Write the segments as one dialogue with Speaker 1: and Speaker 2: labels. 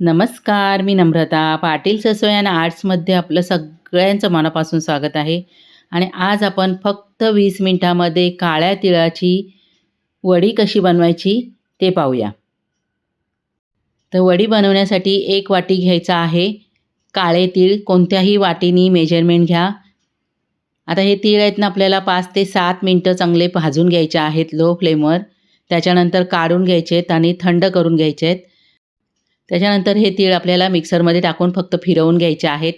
Speaker 1: नमस्कार मी नम्रता. पाटील ससोय आणि आर्ट्समध्ये आपलं सगळ्यांचं मनापासून स्वागत आहे. आणि आज आपण फक्त वीस मिनटामध्ये काळ्या तिळाची वडी कशी बनवायची ते पाहूया. तर वडी बनवण्यासाठी एक वाटी घ्यायचा आहे. काळे तीळ कोणत्याही वाटीनी मेजरमेंट घ्या. आता हे तीळ आहेत ना आपल्याला पाच ते सात मिनटं चांगले भाजून घ्यायचे आहेत लो फ्लेमवर. त्याच्यानंतर काढून घ्यायचे आहेत आणि थंड करून घ्यायचे आहेत त्याच्यानंतर हे तीळ आपल्याला मिक्सरमध्ये टाकून फक्त फिरवून घ्यायचे आहेत.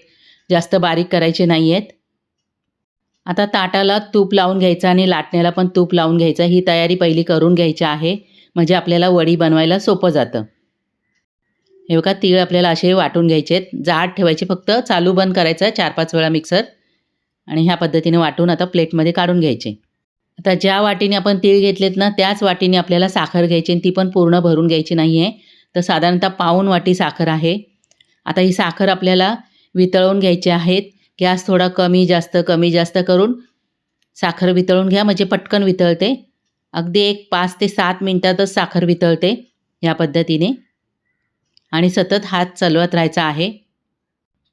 Speaker 1: जास्त बारीक करायचे नाही आहेत आता ताटाला तूप लावून घ्यायचं आणि लाटण्याला पण तूप लावून घ्यायचं. ही तयारी पहिली करून घ्यायची आहे. म्हणजे आपल्याला वडी बनवायला सोपं जातं. हे बघा तीळ आपल्याला असे वाटून घ्यायचे आहेत. जाड ठेवायचे फक्त चालू बंद करायचं चार पाच वेळा मिक्सर. आणि ह्या पद्धतीने वाटून आता प्लेटमध्ये काढून घ्यायचे. आता ज्या वाटीने आपण तीळ घेतलेत ना त्याच वाटीने आपल्याला साखर घ्यायची आणि ती पण पूर्ण भरून घ्यायची नाही आहे तर साधारणतः पाऊण वाटी साखर आहे. आता ही साखर आपल्याला वितळवून घ्यायची आहेत. गॅस थोडा कमी जास्त कमी जास्त करून साखर वितळून घ्या. म्हणजे पटकन वितळते. अगदी एक पाच ते सात मिनटातच साखर वितळते या पद्धतीने. आणि सतत हात चालवत राहायचा आहे.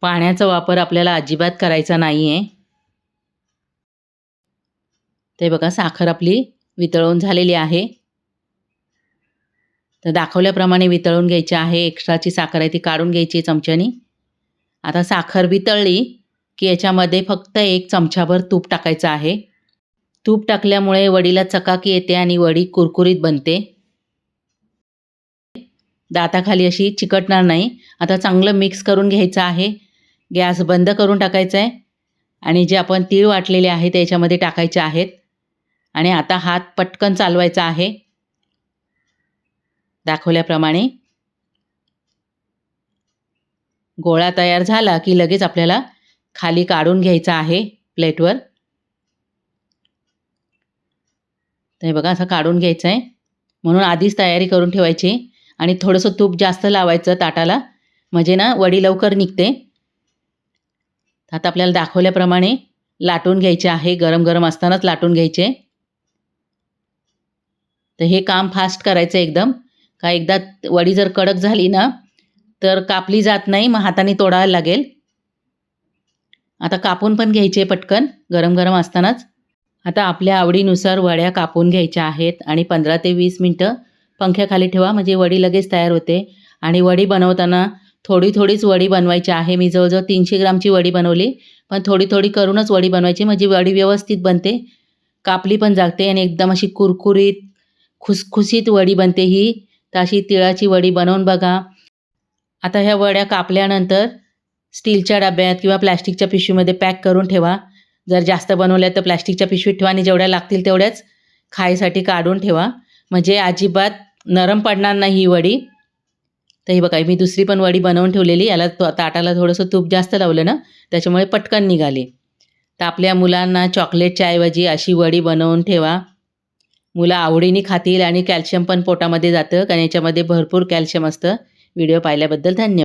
Speaker 1: पाण्याचा वापर आपल्याला अजिबात करायचा नाही आहे ते बघा साखर आपली वितळून झालेली आहे. तर दाखवल्याप्रमाणे वितळून घ्यायची आहे. एक्स्ट्राची साखर आहे ती काढून घ्यायची चमच्यानी. आता साखर वितळली की याच्यामध्ये फक्त एक चमचाभर तूप टाकायचं आहे. तूप टाकल्यामुळे वडीला चकाकी येते आणि वडी कुरकुरीत बनते. दाताखाली अशी चिकटणार नाही. आता चांगलं मिक्स करून घ्यायचं आहे. गॅस बंद करून टाकायचा आहे. आणि जे आपण तीळ वाटलेले आहे ते याच्यामध्ये टाकायचे आहेत. आणि आता हात पटकन चालवायचा आहे. दाखवल्याप्रमाणे गोळा तयार झाला की लगेच आपल्याला खाली काढून घ्यायचा आहे प्लेटवर. तर हे बघा असं काढून घ्यायचं आहे म्हणून आधीच तयारी करून ठेवायची आणि थोडंसं तूप जास्त लावायचं ताटाला. म्हणजे ना वडी लवकर निघते. आता आपल्याला दाखवल्याप्रमाणे लाटून घ्यायचे आहे. गरम गरम असतानाच लाटून घ्यायचे. तर हे काम फास्ट करायचं एकदम. का एकदा वडी जर कडक झाली ना तर कापली जात नाही मग हाताने तोडायला लागेल. आता कापून पण घ्यायचे पटकन गरम गरम असतानाच. आता आपल्या आवडीनुसार वड्या कापून घ्यायच्या आहेत आणि पंधरा ते वीस मिनटं पंख्याखाली ठेवा म्हणजे वडी लगेच तयार होते. आणि वडी बनवताना थोडी थोडीच वडी बनवायची आहे. मी जवळजवळ तीनशे ग्रामची वडी बनवली पण थोडी थोडी करूनच वडी बनवायची म्हणजे वडी व्यवस्थित बनते. कापली पण जागते आणि एकदम अशी कुरकुरीत खुसखुशीत वडी बनते ही. तर अशी तिळाची वडी बनवून बघा. आता ह्या वड्या कापल्यानंतर स्टीलच्या डब्यात किंवा प्लॅस्टिकच्या पिशवीमध्ये पॅक करून ठेवा. जर जास्त बनवल्या तर प्लॅस्टिकच्या पिशवीत ठेवा आणि जेवढ्या लागतील तेवढ्याच खायसाठी काढून ठेवा. म्हणजे अजिबात नरम पडणार नाही ही वडी. तर ही बघा मी दुसरी पण वडी बनवून ठेवलेली. याला तो ताटाला थोडंसं तूप जास्त लावलं ना त्याच्यामुळे पटकन निघाली. तर आपल्या मुलांना चॉकलेटच्या ऐवजी अशी वडी बनवून ठेवा. मुलं आवडीने खातील आणि कॅल्शियम पण पोटामध्ये जातं. कारण याच्यामध्ये भरपूर कॅल्शियम असतं. व्हिडिओ पाहिल्याबद्दल धन्यवाद.